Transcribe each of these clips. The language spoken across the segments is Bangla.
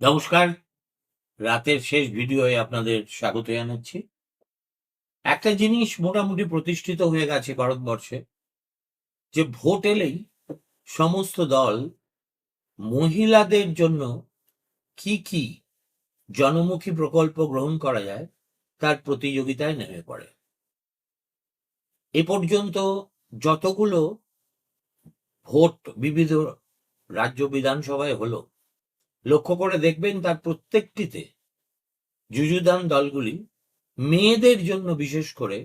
নমস্কার। রাতের শেষ ভিডিওয়ে আপনাদের স্বাগত জানাচ্ছি। একটা জিনিস মোটামুটি প্রতিষ্ঠিত হয়ে গেছে ভারতবর্ষে, যে ভোট এলেই সমস্ত দল মহিলাদের জন্য কি কি জনমুখী প্রকল্প গ্রহণ করা যায়, তার প্রতিযোগিতায় নেমে পড়ে। এ পর্যন্ত যতগুলো ভোট বিবিধ রাজ্য বিধানসভায় হলো, লক্ষ্য করে দেখবেন তার প্রত্যেকটিতে যুযুদান দলগুলি মেয়েদের জন্য বিশেষ করে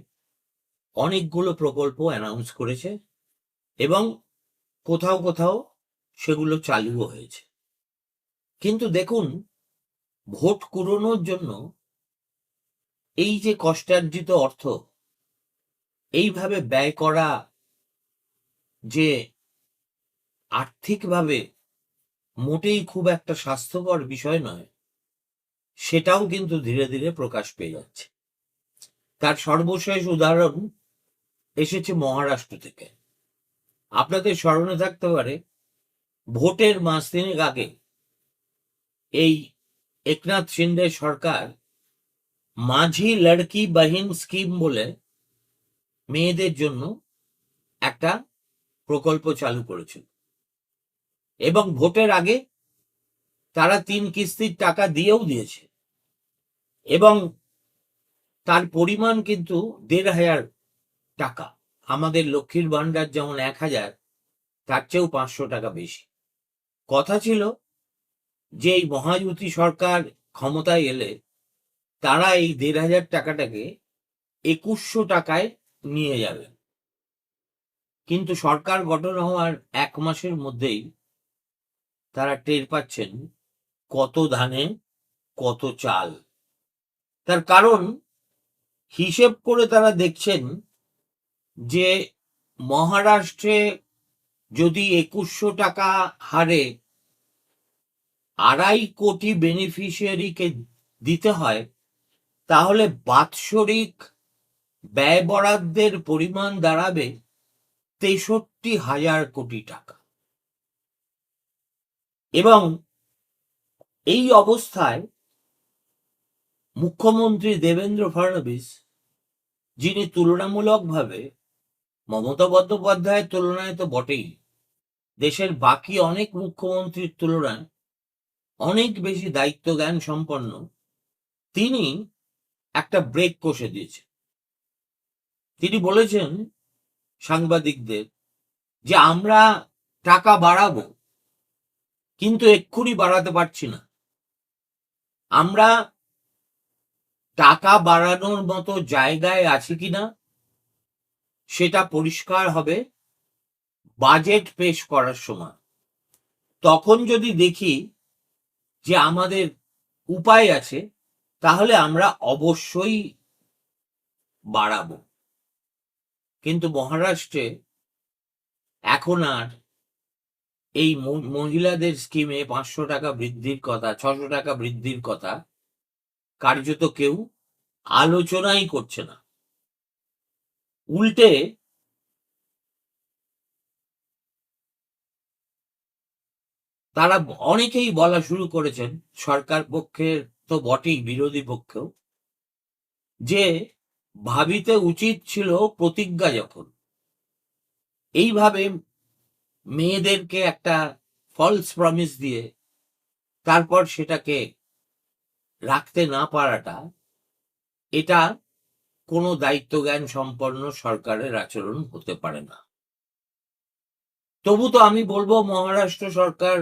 অনেকগুলো প্রকল্প অ্যানাউন্স করেছে এবং কোথাও কোথাও সেগুলো চালুও হয়েছে। কিন্তু দেখুন, ভোট কুড়োনোর জন্য এই যে কষ্টার্জিত অর্থ, এইভাবে ব্যয় করা যে আর্থিকভাবে মোটেই খুব একটা স্বাস্থ্যকর বিষয় নয়, সেটাও কিন্তু ধীরে ধীরে প্রকাশ পেয়ে যাচ্ছে। তার সর্বশেষ উদাহরণ এসেছে মহারাষ্ট্র থেকে। আপনাদের স্মরণে থাকতে পারে ভোটের মাস তিনেক আগে এই একনাথ শিন্ডে সরকার মাঝি লড়কি বাহিন স্কিম বলে মেয়েদের জন্য একটা প্রকল্প চালু করেছিল। এবং ভোটের আগে তারা তিন কিস্তির টাকা দিয়েও দিয়েছে। এবং তার পরিমাণ কিন্তু দেড় হাজার টাকা। আমাদের লক্ষ্মীর ভান্ডার যেমন এক হাজার, তার চেয়েও পাঁচশো টাকা বেশি। কথা ছিল যে এই মহাযুতি সরকার ক্ষমতায় এলে তারা এই দেড় হাজার টাকাটাকে একুশশো টাকায় নিয়ে যাবে। কিন্তু সরকার গঠন হওয়ার এক মাসের মধ্যেই তারা টের পাচ্ছেন কত ধানে, কত চাল। তার কারণ হিসেব করে তারা দেখছেন যে মহারাষ্ট্রে যদি একুশশো টাকা হারে আড়াই কোটি বেনিফিশিয়ারিকে দিতে হয়, তাহলে বাৎসরিক ব্যয় বরাদ্দের পরিমাণ দাঁড়াবে তেষট্টি হাজার কোটি টাকা। এবং এই অবস্থায় মুখ্যমন্ত্রী দেবেন্দ্র ফডণবীস যিনি তুলনামূলকভাবে মমতা বন্দ্যোপাধ্যায়ের তুলনায় তো বটেই, দেশের বাকি অনেক মুখ্যমন্ত্রীর তুলনায় অনেক বেশি দায়িত্ব জ্ঞান সম্পন্ন। তিনি একটা ব্রেক কষে দিয়েছেন। তিনি বলেছেন সাংবাদিকদের যে, আমরা টাকা বাড়াবো, কিন্তু এক্ষুনি বাড়াতে পারছি না। আমরা টাকা বাড়ানোর মতো জায়গায় আছি কিনা সেটা পরিষ্কার হবে বাজেট পেশ করার সময়। তখন যদি দেখি যে আমাদের উপায় আছে, তাহলে আমরা অবশ্যই বাড়াবো। কিন্তু মহারাষ্ট্রে এখন আর এই মহিলাদের স্কিমে পাঁচশো টাকা বৃদ্ধির কথা, ছশো টাকা বৃদ্ধির কথা কার্যত কেউ আলোচনাই করছে না। উল্টে তারা অনেকেই বলা শুরু করেছেন, সরকার পক্ষের তো বটেই, বিরোধী পক্ষেও, যে ভাবিতে উচিত ছিল প্রতিজ্ঞা যখন। এইভাবে মেয়েদেরকে একটা ফলস প্রমিস দিয়ে তারপর সেটাকে রাখতে না পারাটা, এটা কোনো দায়িত্ব জ্ঞান সম্পন্ন সরকারের আচরণ হতে পারে না। তবু তো আমি বলব, মহারাষ্ট্র সরকার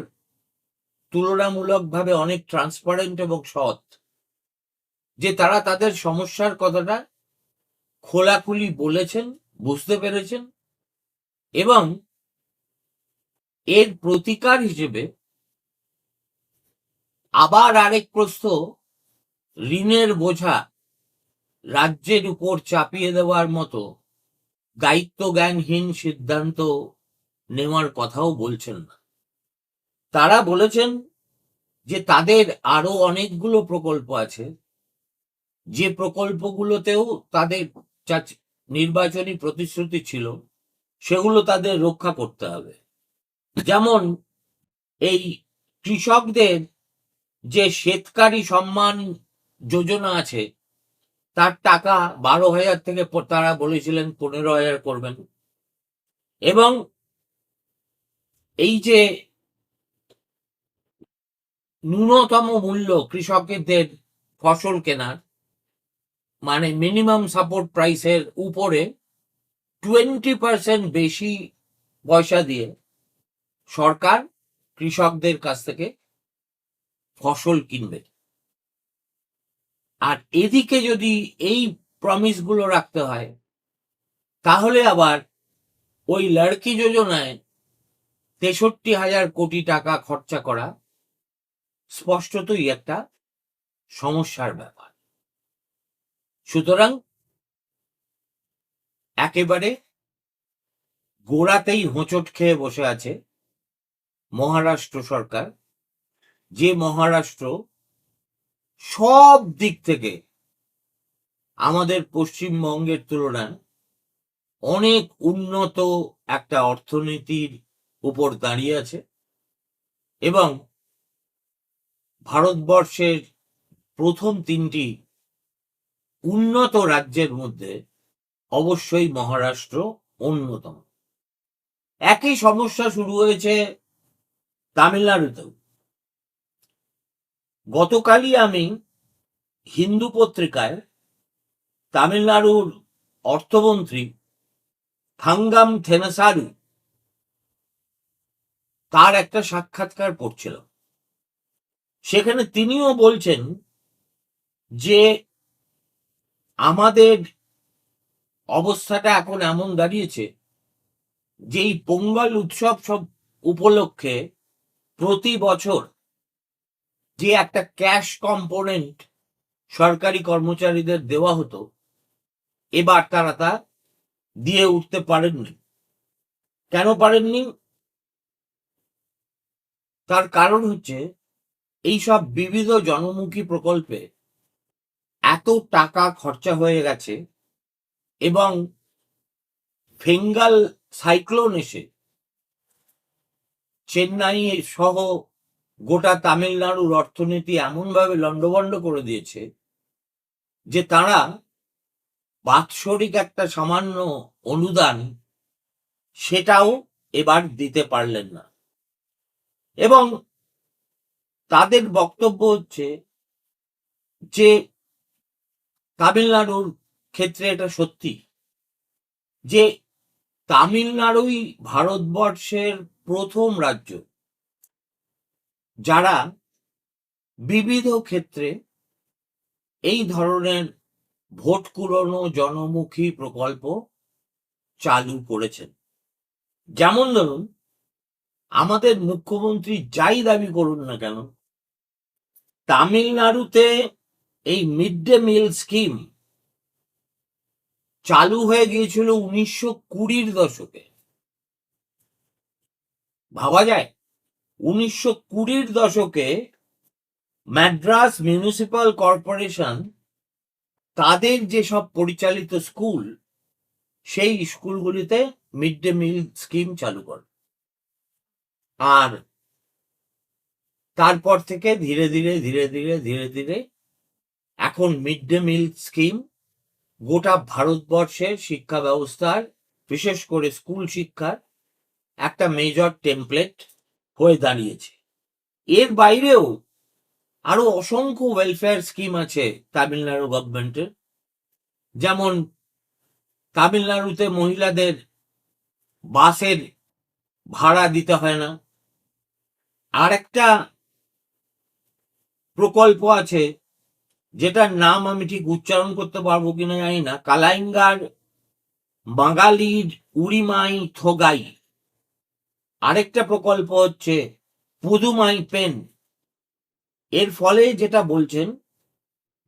তুলনামূলকভাবে অনেক ট্রান্সপারেন্ট এবং সৎ, যে তারা তাদের সমস্যার কথাটা খোলাখুলি বলেছেন, বুঝতে পেরেছেন এবং এর প্রতিকার হিসেবে আবার আরেক প্রশ্ন ঋণের বোঝা রাজ্যের উপর চাপিয়ে দেওয়ার মতো দায়িত্ব জ্ঞানহীন সিদ্ধান্ত নেওয়ার কথাও বলছেন। না তারা বলেছেন যে তাদের আরও অনেকগুলো প্রকল্প আছে। যে প্রকল্পগুলোতেও তাদের নির্বাচনী প্রতিশ্রুতি ছিল, সেগুলো তাদের রক্ষা করতে হবে। যেমন এই কৃষকদের যে শ্বেতকারী সম্মান যোজনা আছে, তার টাকা বারো হাজার থেকে তারা বলেছিলেন পনেরো হাজার করবেন। এবং এই যে ন্যূনতম মূল্য কৃষকদের ফসল কেনার মানে মিনিমাম সাপোর্ট প্রাইসের উপরে টোয়েন্টি পার্সেন্ট বেশি পয়সা দিয়ে সরকার কৃষকদের কাছ থেকে ফসল কিনবে। আর এদিকে যদি এই প্রমিসগুলো রাখতে হয়, তাহলে আবার ওই লড়কি যোজনায় তেষট্টি হাজার কোটি টাকা খরচা করা স্পষ্টতই একটা সমস্যার ব্যাপার। সুতরাং একেবারে গোড়াতেই হোঁচট খেয়ে বসে আছে মহারাষ্ট্র সরকার, যে মহারাষ্ট্র সব দিক থেকে আমাদের পশ্চিমবঙ্গের তুলনায় অনেক উন্নত একটা অর্থনীতির উপর দাঁড়িয়ে আছে এবং ভারতবর্ষের প্রথম তিনটি উন্নত রাজ্যের মধ্যে অবশ্যই মহারাষ্ট্র অন্যতম। একই সমস্যা শুরু হয়েছে তামিলনাড়ুতেও। গতকালই আমি হিন্দু পত্রিকায় তামিলনাড়ুর অর্থমন্ত্রী থাঙ্গাম থেনাসারু তার একটা সাক্ষাৎকার পড়ছিল সেখানে তিনিও বলছেন যে আমাদের অবস্থাটা এখন এমন দাঁড়িয়েছে যে এই পোঙ্গল উৎসব সব উপলক্ষে প্রতি বছর যে একটা ক্যাশ কম্পোনেন্ট সরকারি কর্মচারীদের দেওয়া হতো, এবার তারা তা দিয়ে উঠতে পারেননি। কেন পারেননি? তার কারণ হচ্ছে এইসব বিবিধ জনমুখী প্রকল্পে এত টাকা খরচা হয়ে গেছে এবং ফেঙ্গাল সাইক্লোন এসে চেন্নাই সহ গোটা তামিলনাড়ুর অর্থনীতি এমনভাবে লণ্ডভণ্ড করে দিয়েছে যে তারা বাৎসরিক একটা সামান্য অনুদান সেটাও এবার দিতে পারলেন না। এবং তাদের বক্তব্য হচ্ছে যে তামিলনাড়ুর ক্ষেত্রে এটা সত্যি। যে তামিলনাড়ুই ভারতবর্ষের প্রথম রাজ্য। যারা বিবিধ ক্ষেত্রে এই ধরনের ভোট কুড়োনো জনমুখী প্রকল্প চালু করেছেন। যেমন ধরুন, আমাদের মুখ্যমন্ত্রী যাই দাবি করুন না কেন তামিলনাড়ুতে এই মিড ডে মিল স্কিম চালু হয়ে গিয়েছিল উনিশশো কুড়ির দশকে। ভাবা যায়, উনিশশো কুড়ির দশকে ম্যাড্রাস মিউনিসিপাল কর্পোরেশন তাদের যেসব পরিচালিত স্কুল, সেই স্কুলগুলিতে মিড ডে মিল স্কিম চালু করে। আর তারপর থেকে ধীরে ধীরে ধীরে ধীরে ধীরে ধীরে এখন মিড ডে মিল স্কিম গোটা ভারতবর্ষের শিক্ষা ব্যবস্থার, বিশেষ করে স্কুল শিক্ষার একটা মেজর টেমপ্লেট হয়ে দাঁড়িয়েছে। এর বাইরেও আরও অসংখ্য ওয়েলফেয়ার স্কিম আছে তামিলনাড়ু গভর্নমেন্টের যেমন তামিলনাড়ুতে মহিলাদের বাসের ভাড়া দিতে হয় না। আর একটা প্রকল্প আছে, যেটার নাম আমি ঠিক উচ্চারণ করতে পারব কিনা জানি না। কালাইঙ্গার, বাঙালির উড়িমাই থোগাই। আরেকটা প্রকল্প হচ্ছে পুদুমাই পেন। এর ফলে যেটা বলছেন,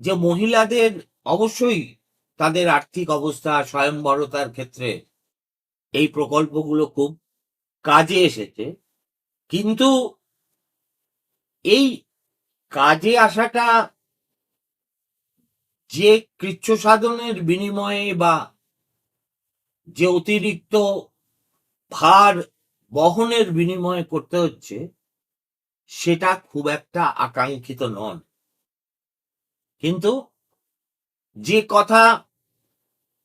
যে মহিলাদের অবশ্যই তাদের আর্থিক অবস্থা, স্বয়ংবরতার ক্ষেত্রে এই প্রকল্পগুলো খুব কাজে এসেছে। কিন্তু এই কাজে আসাটা যে কৃচ্ছ সাধনের বিনিময়ে বা যে অতিরিক্ত ভার বহনের বিনিময়ে করতে হচ্ছে, সেটা খুব একটা আকাঙ্ক্ষিত নন। কিন্তু যে কথা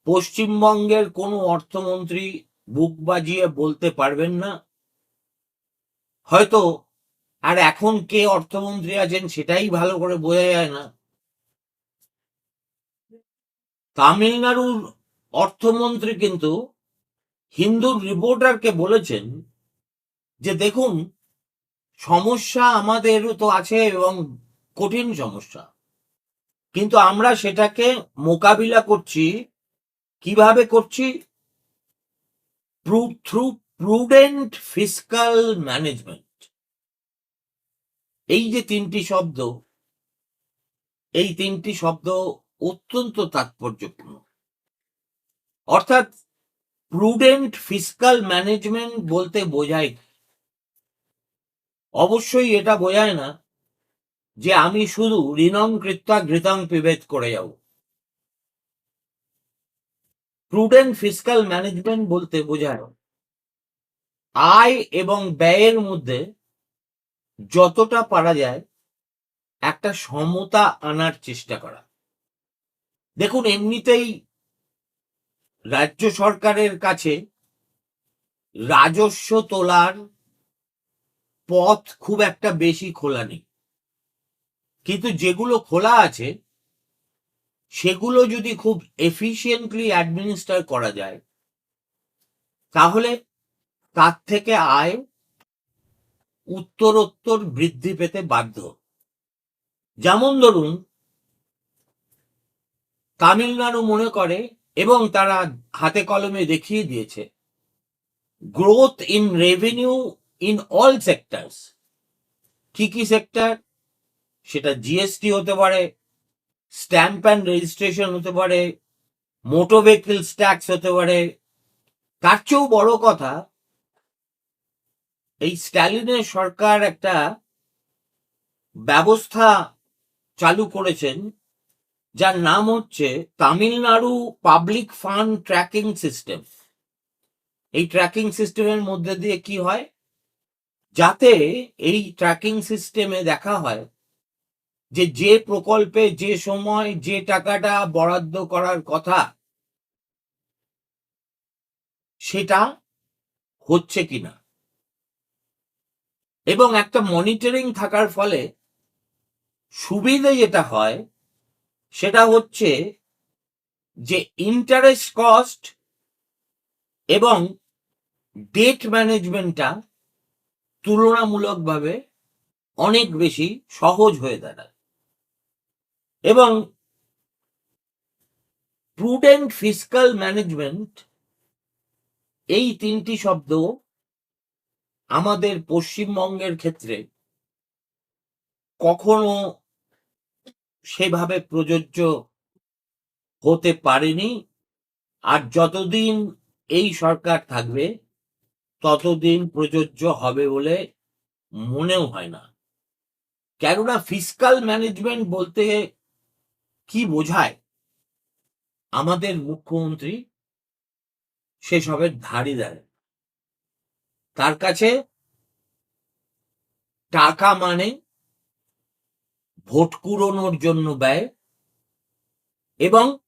পশ্চিমবঙ্গের কোনো অর্থমন্ত্রী বুক বাজিয়ে বলতে পারবেন না, হয়তো আর এখন কে অর্থমন্ত্রী আছেন সেটাই ভালো করে বোঝা যায় না। তামিলনাড়ুর অর্থমন্ত্রী কিন্তু হিন্দুর রিপোর্টারকে বলেছেন যে দেখুন, সমস্যা আমাদেরও তো আছে এবং কঠিন সমস্যা। কিন্তু আমরা সেটাকে মোকাবিলা করছি, কীভাবে করছি? থ্রু প্রুডেন্ট ফিসকাল ম্যানেজমেন্ট এই যে তিনটি শব্দ, এই তিনটি শব্দ অত্যন্ত তাৎপর্যপূর্ণ। অর্থাৎ প্রুডেন্ট ফিসকাল ম্যানেজমেন্ট বলতে বোঝায় অবশ্যই এটা বোঝায় না যে আমি শুধু ঋণং কৃত্যা ঘৃতাং পিভেদ করে যাব। প্রুডেন্ট ফিসকাল ম্যানেজমেন্ট বলতে বোঝায় আয় এবং ব্যয়ের মধ্যে যতটা পারা যায়, একটা সমতা আনার চেষ্টা করা। দেখুন, এমনিতেই রাজ্য সরকারের কাছে রাজস্ব তোলার পথ খুব একটা বেশি খোলা নেই। কিন্তু যেগুলো খোলা আছে, সেগুলো যদি খুব এফিশিয়েন্টলি অ্যাডমিনিস্টার করা যায়, তাহলে তার থেকে আয় উত্তরোত্তর বৃদ্ধি পেতে বাধ্য। যেমন ধরুন, তামিলনাড়ু মনে করে এবং তারা হাতে কলমে দেখিয়ে দিয়েছে growth in revenue in all sectors কি কি সেক্টর সেটা জিএসটি হতে পারে স্ট্যাম্প অ্যান্ড রেজিস্ট্রেশন হতে পারে মোটর ভেহিকলস ট্যাক্স হতে পারে। তার চেয়েও বড় কথা এই স্ট্যালিনের সরকার একটা ব্যবস্থা চালু করেছেন, যার নাম হচ্ছে Tamil Nadu public fund tracking system. এই ট্র্যাকিং সিস্টেমের মধ্যে দিয়ে কি হয়? যাতে এই ট্র্যাকিং সিস্টেমে দেখা হয় যে যে প্রকল্পে যে সময় যে টাকাটা বরাদ্দ করার কথা, সেটা হচ্ছে কিনা। এবং একটা মনিটরিং থাকার ফলে সুবিধে যেটা হয়, সেটা হচ্ছে যে ইন্টারেস্ট কস্ট এবং ডেট ম্যানেজমেন্টটা তুলনামূলকভাবে অনেক বেশি সহজ হয়ে দাঁড়ায়। এবং প্রুডেন্ট ফিসকাল ম্যানেজমেন্ট এই তিনটি শব্দ আমাদের পশ্চিমবঙ্গের ক্ষেত্রে কখনো সেভাবে প্রযোজ্য হতে পারেনি। আর যতদিন এই সরকার থাকবে, ততদিন প্রযোজ্য হবে বলে মনেও হয় না। কেননা ফিসকাল ম্যানেজমেন্ট বলতে কি বোঝায়? আমাদের মুখ্যমন্ত্রী সেসবের ধারি দেয় তার কাছে টাকা মানে ভোট কুড়োনোর জন্য ব্যয় এবং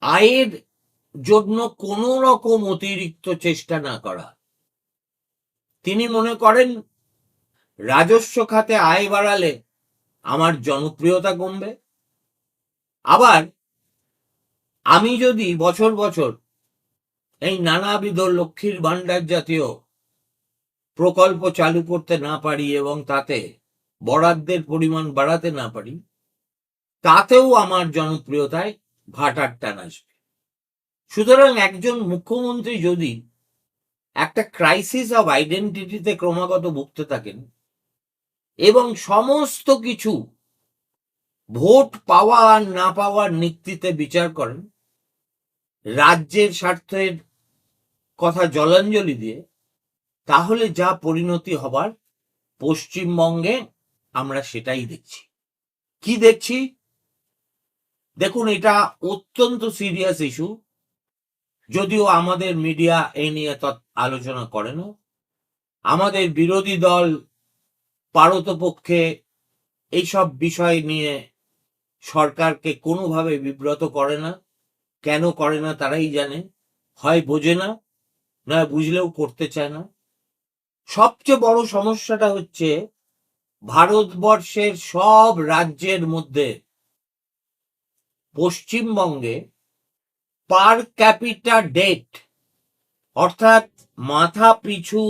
আয়ের জন্য কোন রকম অতিরিক্ত চেষ্টা না করা। তিনি মনে করেন, রাজস্ব খাতে আয় বাড়ালে আমার জনপ্রিয়তা কমবে। আবার আমি যদি বছর বছর এই নানাবিধ লক্ষ্মীর ভাণ্ডার জাতীয় প্রকল্প চালু করতে না পারি এবং তাতে বরাদ্দের পরিমাণ বাড়াতে না পারি, তাতেও আমার জনপ্রিয়তায় ভাটার টান আসবে। সুতরাং একজন মুখ্যমন্ত্রী যদি একটা ক্রাইসিস অফ আইডেন্টিটিতে ক্রমাগত ভুগতে থাকেন এবং সমস্ত কিছু ভোট পাওয়া আর না পাওয়ার নিক্তিতে বিচার করেন, রাজ্যের স্বার্থের কথা জলাঞ্জলি দিয়ে, তাহলে যা পরিণতি হবার পশ্চিমবঙ্গে আমরা সেটাই দেখছি। কি দেখছি? দেখুন, এটা অত্যন্ত সিরিয়াস ইস্যু যদিও আমাদের মিডিয়া এ নিয়ে আলোচনা করে না, আমাদের বিরোধী দল পারতপক্ষে এইসব বিষয় নিয়ে সরকারকে কোনোভাবে বিব্রত করে না। কেন করে না তারাই জানে, হয় বোঝে না। না বুঝলেও করতে চায় না। সবচেয়ে বড় সমস্যাটা হচ্ছে ভারতবর্ষের সব রাজ্যের মধ্যে পশ্চিমবঙ্গে পার ক্যাপিটা ডেট, অর্থাৎ মাথা পিছু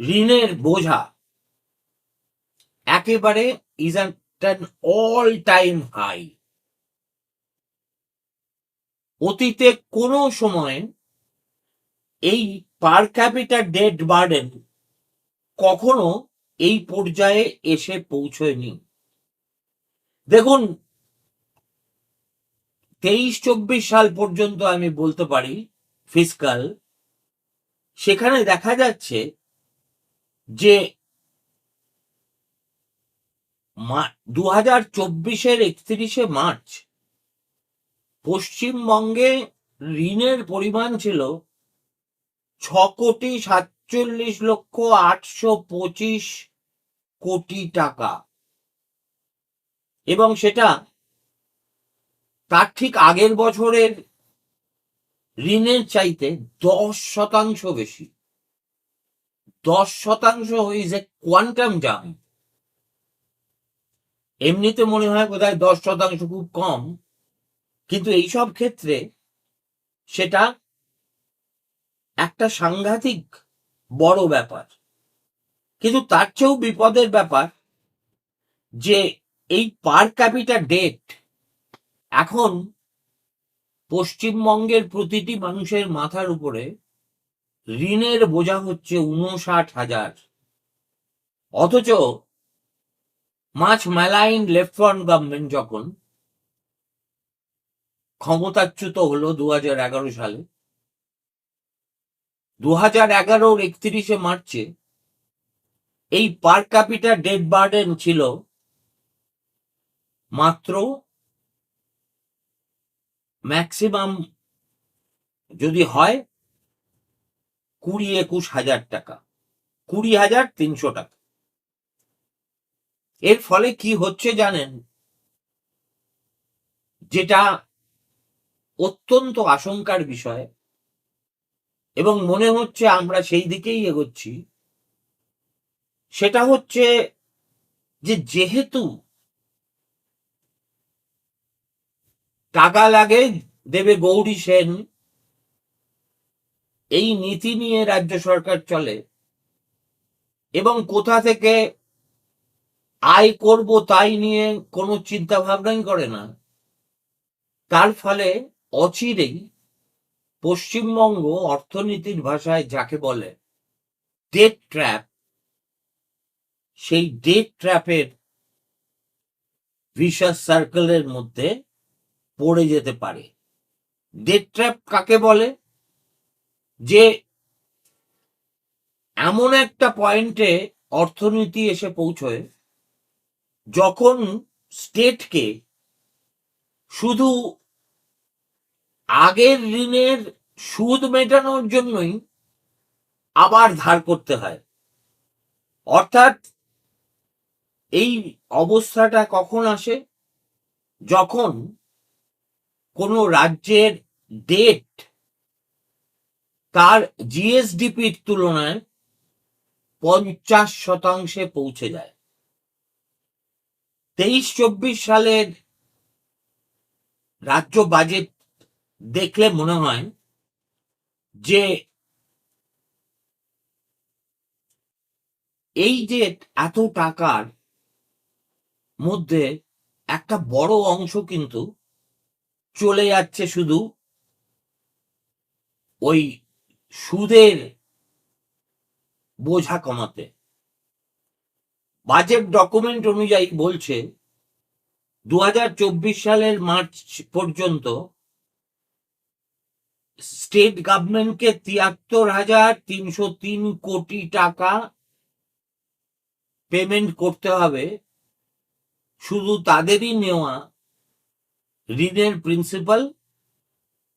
ঋণের বোঝা, একেবারে is an all time high অতীতে কোনো সময় এই পার ক্যাপিটা ডেট বার্ডেন কখনো এই পর্যায়ে এসে পৌঁছয়নি। দেখুন তেইশ চব্বিশ সাল পর্যন্ত আমি বলতে পারি ফিসকাল সেখানে দেখা যাচ্ছে যে দু হাজার চব্বিশের একত্রিশে মার্চ পশ্চিমবঙ্গে ঋণের পরিমাণ ছিল ছ কোটি সাতচল্লিশ লক্ষ আটশো পঁচিশ কোটি টাকা। এবং সেটা তার ঠিক আগের বছরের ঋণের চাইতে দশ শতাংশ বেশি। দশ শতাংশ এ কোয়ান্টাম জাম এমনিতে মনে হয় বোধহয় দশ শতাংশ খুব কম। কিন্তু এইসব ক্ষেত্রে সেটা একটা সাংঘাতিক বড় ব্যাপার। কিন্তু তার চেয়েও বিপদের ব্যাপার যে এই পার ক্যাপিটা ডেট এখন পশ্চিমবঙ্গের প্রতিটি মানুষের মাথার উপরে ঋণের বোঝা হচ্ছে উনষাট হাজার। অথচ মাছ ম্যালাইন লেফট ফ্রন্ট গভর্নমেন্ট যখন ক্ষমতাচ্যুত হলো দু সালে দু হাজার এগারোর একত্রিশে মার্চে এই পার ক্যাপিটা ডেড বার্ডেন ছিল মাত্র ম্যাক্সিমাম যদি হয় কুড়ি একুশ হাজার টাকা, কুড়ি হাজার তিনশো টাকা। এর ফলে কি হচ্ছে জানেন? যেটা অত্যন্ত আশঙ্কার বিষয় এবং মনে হচ্ছে আমরা সেই দিকেই এগোচ্ছি। সেটা হচ্ছে যে যেহেতু টাকা লাগে দেবে গৌরী সেন, এই নীতি নিয়ে রাজ্য সরকার চলে এবং কোথা থেকে আয় করব তাই নিয়ে কোনো চিন্তা ভাবনাই করে না। তার ফলে অচিরেই পশ্চিমবঙ্গ অর্থনীতির ভাষায় যাকে বলে ডেট ট্র্যাপ সেই ডেট ট্র্যাপের ভিসাস সার্কেলের মধ্যে পড়ে যেতে পারে। ডেট ট্র্যাপ কাকে বলে? যে এমন একটা পয়েন্টে অর্থনীতি এসে পৌঁছয় যখন স্টেটকে শুধু আগের ঋণের সুদ মেটানোর জন্যই আবার ধার করতে হয়। অর্থাৎ এই অবস্থাটা কখন আসে? যখন কোনো রাজ্যের ডেট তার জিএসডিপির তুলনায় পঞ্চাশ শতাংশে পৌঁছে যায়। তেইশ চব্বিশ সালের রাজ্য বাজেট দেখলে মনে হয় যে এই যে এত টাকার মধ্যে একটা বড় অংশ কিন্তু চলে যাচ্ছে শুধু ওই সুদের বোঝা কমাতে। বাজেট ডকুমেন্ট অনুযায়ী বলছে দু হাজার চব্বিশ সালের মার্চ পর্যন্ত স্টেট গভর্নমেন্টকে তিয়াত্তর হাজার তিনশো তিন কোটি টাকা পেমেন্ট করতে হবে। শুধু তাদেরই নেওয়া, ঋণের প্রিন্সিপাল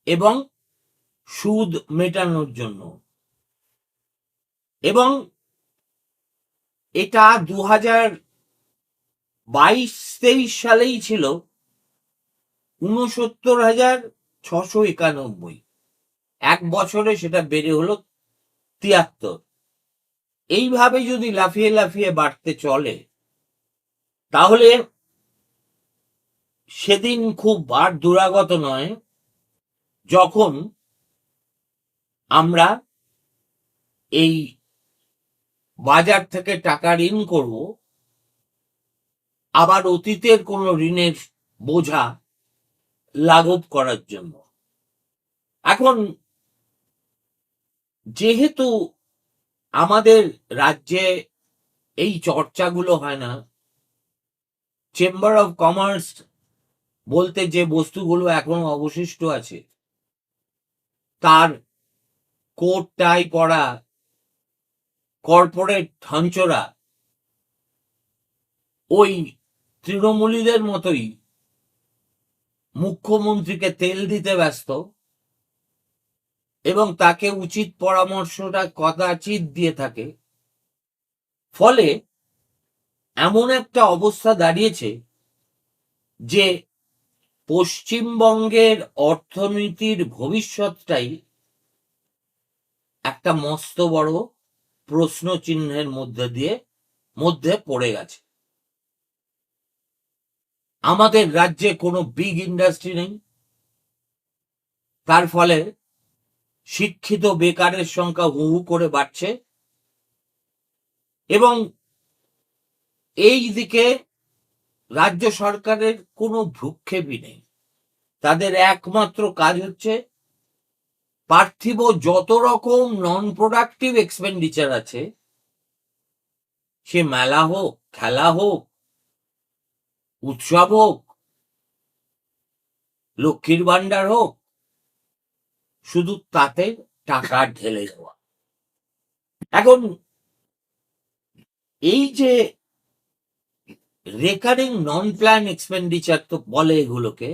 এবং সুদ মেটানোর জন্য। এবং এটা দু হাজার বাইশ তেইশ সালেই ছিল উনসত্তর হাজার ছশো একানব্বই। এক বছরে সেটা বেড়ে হলো তিয়াত্তর। এইভাবে যদি লাফিয়ে লাফিয়ে বাড়তে চলে, তাহলে সেদিন খুব আর দুরাগত নয় যখন আমরা এই বাজার থেকে টাকা ঋণ করব, আবার অতীতের কোনো ঋণের বোঝা লাঘব করার জন্য। এখন যেহেতু আমাদের রাজ্যে এই চর্চাগুলো হয় না চেম্বার অফ কমার্স বলতে যে বস্তুগুলো এখনও অবশিষ্ট আছে, তার কোট টাই পরা কর্পোরেট ঠঞ্চরা ওই তৃণমূলীদের মতোই মুখ্যমন্ত্রীকে তেল দিতে ব্যস্ত। এবং তাকে উচিত পরামর্শটা কদাচিৎ দিয়ে থাকে। ফলে এমন একটা অবস্থা দাঁড়িয়েছে যে পশ্চিমবঙ্গের অর্থনীতির ভবিষ্যৎটাই একটা মস্ত বড় প্রশ্ন চিহ্নের মধ্যে দিয়ে, মধ্যে পড়ে গেছে। আমাদের রাজ্যে কোনো বিগ ইন্ডাস্ট্রি নেই। তার ফলে শিক্ষিত বেকারের সংখ্যা হু হু করে বাড়ছে। এবং এই দিকে রাজ্য সরকারের কোনো ভ্রুক্ষেপই নেই। তাদের একমাত্র কাজ হচ্ছে পার্থিব যত রকম নন প্রোডাক্টিভ এক্সপেন্ডিচার আছে, সে মেলা হোক, খেলা হোক, উৎসব হোক, লক্ষ্মীর ভান্ডার হোক শুধু তাতে টাকা ঢেলে দেওয়া। এখন, এই যে রেকারিং নন প্ল্যান এক্সপেন্ডিচার তো বলে এগুলোকে,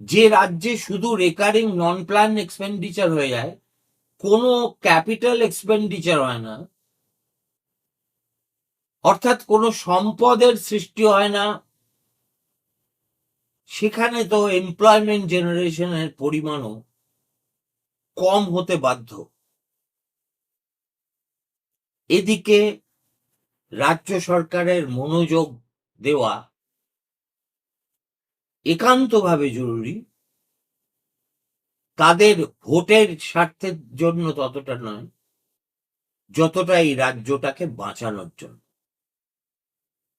যে রাজ্যে শুধু রেকারিং নন প্ল্যান এক্সপেন্ডিচার হয়ে যায়, কোনো ক্যাপিটাল এক্সপেন্ডিচার হয় না, অর্থাৎ কোনো সম্পদের সৃষ্টি হয় না সেখানে তো এমপ্লয়মেন্ট জেনারেশনের পরিমাণও কম হতে বাধ্য। এদিকে রাজ্য সরকারের মনোযোগ দেওয়া একান্তভাবে জরুরি। তাদের ভোটের স্বার্থের জন্য ততটা নয় যতটা এই রাজ্যটাকে বাঁচানোর জন্য।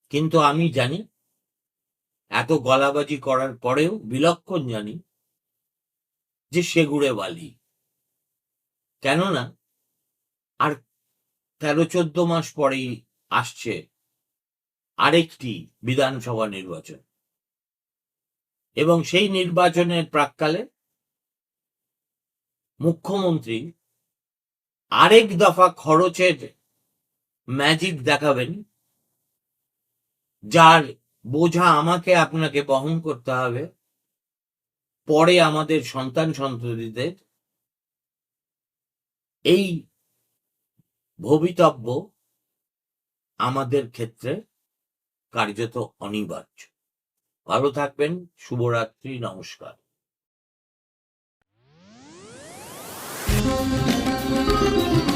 কিন্তু আমি জানি এত গলাবাজি করার পরেও বিলক্ষণ জানি যে সেগুড়ে বালি। কেননা আর তেরো চোদ্দ মাস পরেই আসছে আরেকটি বিধানসভা নির্বাচন। এবং সেই নির্বাচনের প্রাককালে মুখ্যমন্ত্রী আরেক দফা খরচের ম্যাজিক দেখাবেন, যার বোঝা আমাকে, আপনাকে বহন করতে হবে পরে আমাদের সন্তান সন্ততিদের এই ভবিতব্য আমাদের ক্ষেত্রে কার্যত অনিবার্য ভালো থাকবেন, শুভরাত্রি, নমস্কার Thank you.